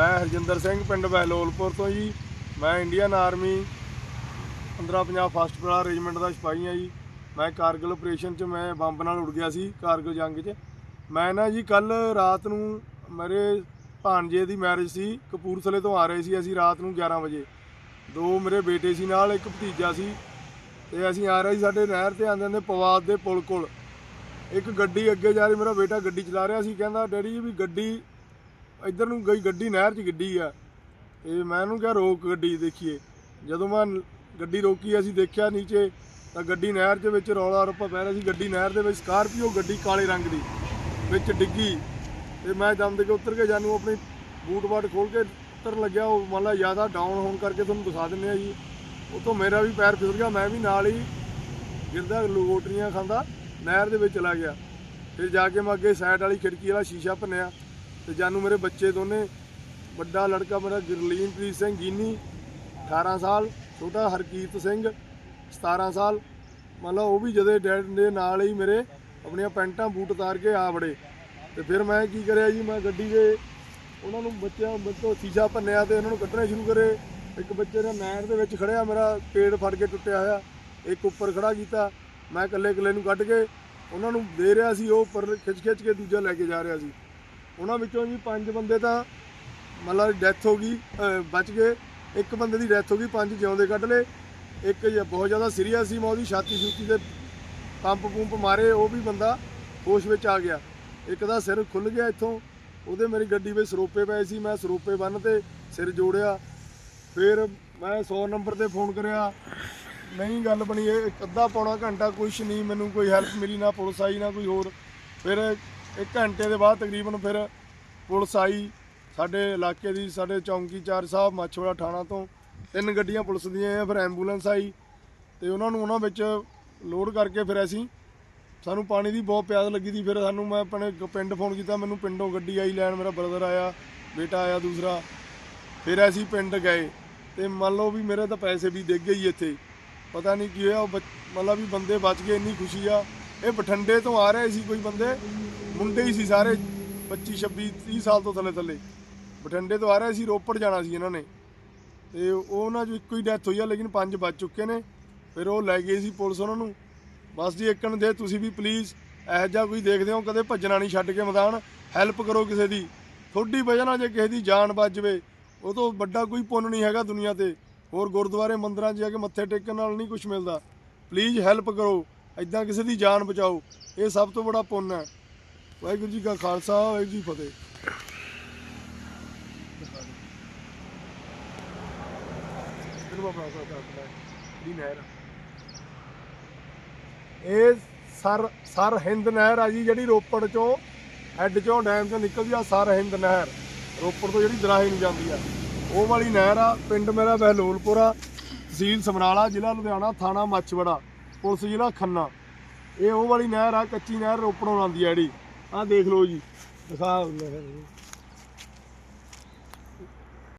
ਮੈਂ ਹਰਜਿੰਦਰ ਸਿੰਘ, ਪਿੰਡ ਬਹਿਲੋਲਪੁਰ ਤੋਂ ਜੀ। ਮੈਂ ਇੰਡੀਅਨ ਆਰਮੀ 1550 ਫਸਟ ਬਰਾ ਰੈਜੀਮੈਂਟ ਦਾ ਸਿਪਾਹੀ ਆ ਜੀ। ਮੈਂ ਕਾਰਗਿਲ ਆਪਰੇਸ਼ਨ 'ਚ ਮੈਂ ਬੰਬ ਨਾਲ ਉੜ ਗਿਆ ਸੀ, ਕਾਰਗਿਲ ਜੰਗ 'ਚ। ਮੈਂ ਨਾ ਜੀ ਕੱਲ ਰਾਤ ਨੂੰ ਮੇਰੇ ਭਾਣਜੇ ਦੀ ਮੈਰਿਜ ਸੀ, ਕਪੂਰਥਲੇ ਤੋਂ ਆ ਰਹੇ ਸੀ ਅਸੀਂ ਰਾਤ ਨੂੰ 11 ਵਜੇ। ਦੋ ਮੇਰੇ ਬੇਟੇ ਸੀ ਨਾਲ, ਇੱਕ ਭਤੀਜਾ ਸੀ। ਤੇ ਅਸੀਂ ਆ ਰਹੇ ਸੀ ਸਾਡੇ ਨਹਿਰ ਤੇ ਆਂਦੇ ਆਂਦੇ ਪਵਾਦ ਦੇ ਪੁਲ ਕੋਲ। ਇੱਕ ਗੱਡੀ ਅੱਗੇ ਜਾ ਰਹੀ, ਮੇਰਾ ਬੇਟਾ ਗੱਡੀ ਚਲਾ ਰਿਹਾ ਸੀ, ਕਹਿੰਦਾ, ਡੈਡੀ ਜੀ, ਵੀ ਗੱਡੀ ਇੱਧਰ ਨੂੰ ਗਈ ਗੱਡੀ, ਨਹਿਰ 'ਚ ਗੱਡੀ ਆ। ਤੇ ਮੈਂ ਉਹਨੂੰ ਕਿਹਾ, ਰੋਕ ਗੱਡੀ ਦੇਖੀਏ। ਜਦੋਂ ਮੈਂ ਗੱਡੀ ਰੋਕੀ, ਅਸੀਂ ਦੇਖਿਆ ਨੀਚੇ, ਤਾਂ ਗੱਡੀ ਨਹਿਰ ਦੇ ਵਿੱਚ ਰੌਲਾ ਰੱਪਾ ਪੈ ਰਿਹਾ ਸੀ। ਗੱਡੀ ਨਹਿਰ ਦੇ ਵਿੱਚ ਸਕਾਰਪੀਓ, ਗੱਡੀ ਕਾਲੇ ਰੰਗ ਦੀ, ਵਿੱਚ ਡਿੱਗੀ। ਤੇ ਮੈਂ ਦਮ ਦੇ ਕੇ ਉੱਤਰ ਕੇ ਜਾਨੂੰ ਆਪਣੀ ਬੂਟ ਬਾਟ ਖੋਲ ਕੇ ਉੱਤਰ ਲੱਗਿਆ। ਉਹ ਮੰਨ ਲਾ ਜ਼ਿਆਦਾ ਡਾਊਨ ਹੋਣ ਕਰਕੇ ਤੁਹਾਨੂੰ ਦਿਖਾ ਦਿੰਨੇ ਆ ਜੀ। ਉਹ ਤੋਂ ਮੇਰਾ ਵੀ ਪੈਰ ਫਿਸਲ ਗਿਆ, ਮੈਂ ਵੀ ਨਾਲ ਹੀ ਗਿਰਦਾ, ਲਗੋਟਰੀਆਂ ਖਾਂਦਾ, ਨਹਿਰ ਦੇ ਵਿੱਚ ਚਲਾ ਗਿਆ। ਫਿਰ ਜਾ ਕੇ ਮੈਂ ਅੱਗੇ ਸਾਈਡ ਵਾਲੀ ਖਿੜਕੀ ਵਾਲਾ ਸ਼ੀਸ਼ਾ ਭੰਨਿਆ। ਤੇ ਜਾਨੂ ਮੇਰੇ ਬੱਚੇ ਦੋਨੇ, ਵੱਡਾ ਲੜਕਾ ਮੇਰਾ ਗੁਰਲੀਨਪ੍ਰੀਤ ਸਿੰਘ ਗੀਨੀ 18 ਸਾਲ, ਛੋਟਾ ਹਰਕੀਰਤ ਸਿੰਘ 17 ਸਾਲ। ਮਤਲਬ ਉਹ ਵੀ ਜਦੇ ਡੈਡ ਦੇ ਨਾਲ ਹੀ ਮੇਰੇ ਆਪਣੀਆਂ ਪੈਂਟਾਂ ਬੂਟ ਉਤਾਰ ਕੇ ਆ ਵੜੇ। ਤੇ ਫਿਰ ਮੈਂ ਕੀ ਕਰਿਆ ਜੀ, ਮੈਂ ਗੱਡੀ ਦੇ ਉਹਨਾਂ ਨੂੰ ਬੱਚਿਆਂ ਬੱਚੋ ਸ਼ੀਸ਼ਾ ਭੰਨਿਆ ਤੇ ਉਹਨਾਂ ਨੂੰ ਕੱਢਣੇ ਸ਼ੁਰੂ ਕਰੇ। ਇੱਕ ਬੱਚੇ ਨੇ ਨਹਿਰ ਦੇ ਵਿੱਚ ਖੜਿਆ, ਮੇਰਾ ਪੇੜ ਫੜ ਕੇ ਟੁੱਟਿਆ ਹੋਇਆ। ਇੱਕ ਉੱਪਰ ਖੜਾ ਕੀਤਾ, ਮੈਂ ਇਕੱਲੇ ਇਕੱਲੇ ਨੂੰ ਕੱਢ ਕੇ, ਉਹਨਾਂ ਨੂੰ ਦੇ ਰਿਹਾ ਸੀ, ਉਹ ਉੱਪਰ ਖਿੱਚ ਖਿੱਚ ਕੇ ਦੂਜਾ ਲੈ ਕੇ ਜਾ ਰਿਹਾ ਸੀ। ਉਹਨਾਂ ਵਿੱਚੋਂ ਜੀ ਪੰਜ ਬੰਦੇ ਤਾਂ ਮਤਲਬ ਡੈਥ ਹੋ ਗਈ, ਅਹ, ਬਚ ਗਏ। ਇੱਕ ਬੰਦੇ ਦੀ ਡੈਥ ਹੋ ਗਈ, ਪੰਜ ਜਿਉਂਦੇ ਕੱਢ ਲਏ। ਇੱਕ ਜ- ਬਹੁਤ ਜ਼ਿਆਦਾ ਸੀਰੀਅਸ ਸੀ ਮੈਂ ਉਹਦੀ ਛਾਤੀ ਛੂਤੀ ਤੇ ਪੰਪ ਪੰਪ ਮਾਰੇ, ਉਹ ਵੀ ਬੰਦਾ ਹੋਸ਼ ਵਿੱਚ ਆ ਗਿਆ। ਇੱਕ ਦਾ ਸਿਰ ਖੁੱਲ ਗਿਆ ਇੱਥੋਂ। ਉਹਦੇ ਮੇਰੀ ਗੱਡੀ ਵਿੱਚ ਸਰੋਪੇ ਪਏ ਸੀ, ਮੈਂ ਸਰੋਪੇ ਬੰਨ ਤੇ ਸਿਰ ਜੋੜਿਆ। ਫਿਰ ਮੈਂ 100 ਨੰਬਰ ਤੇ ਫੋਨ ਕਰਿਆ, ਨਹੀਂ, ਗੱਲ ਬਣੀ ਇਹ, ਇੱਕ ਅੱਧਾ ਪੌਣਾ ਘੰਟਾ ਕੁਛ ਨਹੀਂ, ਮੈਨੂੰ ਕੋਈ ਹੈਲਪ ਮਿਲੀ ਨਾ ਪੁਲਿਸ ਆਈ ਨਾ ਕੋਈ ਹੋਰ। ਫਿਰ ਇੱਕ ਘੰਟੇ ਦੇ ਬਾਅਦ ਤਕਰੀਬਨ ਫਿਰ ਪੁਲਿਸ ਆਈ। ਸਾਡੇ ਇਲਾਕੇ ਦੀ, ਸਾਡੇ ਚੌਂਕੀਚਾਰ ਸਾਹਿਬ, ਮਾਛੋੜਾ ਥਾਣਾ ਤੋਂ ਤਿੰਨ ਗੱਡੀਆਂ ਪੁਲਿਸ ਦੀਆਂ ਆ ਫਿਰ ਐਂਬੂਲੈਂਸ ਆਈ ਤੇ ਉਹਨਾਂ ਨੂੰ ਉਹਨਾਂ ਵਿੱਚ ਲੋਡ ਕਰਕੇ ਫਿਰ ਅਸੀਂ ਸਾਨੂੰ ਪਾਣੀ ਦੀ ਬਹੁਤ ਪਿਆਸ ਲੱਗੀ ਸੀ। ਫਿਰ ਸਾਨੂੰ ਮੈਂ ਆਪਣੇ ਪਿੰਡ ਫੋਨ ਕੀਤਾ, ਮੈਨੂੰ ਪਿੰਡੋਂ ਗੱਡੀ ਆਈ, ਲੈਣ ਮੇਰਾ ਬ੍ਰਦਰ ਆਇਆ, ਬੇਟਾ ਆਇਆ ਦੂਸਰਾ। ਫਿਰ ਅਸੀਂ ਪਿੰਡ ਗਏ ਤੇ ਮੰਨ ਲਓ ਵੀ ਮੇਰੇ ਤਾਂ ਪੈਸੇ ਵੀ ਡਿੱਗ ਗਏ ਹੀ ਇੱਥੇ। ਪਤਾ ਨਹੀਂ ਕੀ ਹੋਇਆ, ਉਹ ਮਤਲਬ ਵੀ ਬੰਦੇ ਬਚ ਗਏ, ਇੰਨੀ ਖੁਸ਼ੀ ਆ। ਇਹ ਬਠੰਡੇ ਤੋਂ ਆ ਰਹੇ ਸੀ ਕੋਈ ਬੰਦੇ? ਮੁੰਡੇ ਹੀ ਸੀ ਸਾਰੇ 25 26 30 ਸਾਲ ਤੋਂ ਥੱਲੇ ਥੱਲੇ। ਬਠਿੰਡੇ ਤੋਂ ਆ ਰਹੇ ਸੀ, ਰੋਪੜ ਜਾਣਾ ਸੀ ਇਹਨਾਂ ਨੇ। ਤੇ ਉਹ ਉਹਨਾਂ ਚੋਂ ਇੱਕੋ ਹੀ ਡੈਥ ਹੋਈ ਆ, ਲੇਕਿਨ ਪੰਜ ਬਚ ਚੁੱਕੇ ਨੇ। ਫਿਰ ਉਹ ਲੈ ਗਏ ਸੀ ਪੁਲਿਸ ਉਹਨਾਂ ਨੂੰ। ਬਸ ਜੀ ਇੱਕਣ ਦੇ, ਤੁਸੀਂ ਵੀ ਪਲੀਜ਼ ਇਹੋ ਜਿਹਾ ਕੋਈ ਦੇਖਦੇ ਹੋ, ਕਦੇ ਭੱਜਣਾ ਨਹੀਂ ਛੱਡ ਕੇ ਮੈਦਾਨ। ਹੈਲਪ ਕਰੋ ਕਿਸੇ ਦੀ। ਥੋੜੀ ਵਜ੍ਹਾ ਨਾਲ ਜੇ ਕਿਸੇ ਦੀ ਜਾਨ ਬਚ ਜਵੇ, ਉਹ ਤੋਂ ਵੱਡਾ ਕੋਈ ਪੁੰਨ ਨਹੀਂ ਹੈਗਾ ਦੁਨੀਆ ਤੇ। ਹੋਰ ਗੁਰਦੁਆਰੇ, ਮੰਦਰਾਂ 'ਚ ਜਾ ਕੇ ਮੱਥੇ ਟੇਕਣ ਨਾਲ ਨਹੀਂ ਕੁਝ ਮਿਲਦਾ। ਪਲੀਜ਼ ਹੈਲਪ ਕਰੋ। ਐਦਾਂ ਕਿਸੇ ਦੀ ਜਾਨ ਬਚਾਓ। ਇਹ ਸਭ ਤੋਂ ਬੜਾ ਪੁੰਨ ਹੈ। ਵਾਹਿਗੁਰੂ ਜੀ ਕਾ ਖਾਲਸਾ ਵਾਹਿਗੁਰੂ ਜੀ ਫਤਿਹ। ਇਹ ਸਰ ਸਰ ਹਿੰਦ ਨਹਿਰ ਆ ਜੀ ਜਿਹੜੀ ਰੋਪੜ ਚੋਂ ਹੈੱਡ ਚੋਂ ਡੈਮ ਚੋਂ ਨਿਕਲਦੀ ਆ ਸਰ ਹਿੰਦ ਨਹਿਰ। ਰੋਪੜ ਤੋਂ ਜਿਹੜੀ ਦਰਾਹੇ ਨੂੰ ਜਾਂਦੀ ਆ। ਉਹ ਵਾਲੀ ਨਹਿਰ ਆ ਪਿੰਡ ਮੇਰਾ ਬਹਿਲੋਲਪੁਰ ਆ ਤਹਿਸੀਲ ਸਮਰਾਲਾ ਜ਼ਿਲ੍ਹਾ ਲੁਧਿਆਣਾ ਥਾਣਾ ਮੱਛਵੜਾ ਪੁਲਿਸ ਜ਼ਿਲ੍ਹਾ ਖੰਨਾ। ਇਹ ਉਹ ਵਾਲੀ ਨਹਿਰ ਆ ਕੱਚੀ ਨਹਿਰ ਰੋਪੜੋਂ ਆਉਂਦੀ ਆ ਜਿਹੜੀ। ਆਹ ਦੇਖ ਲਓ ਜੀ। ਦਿਖਾ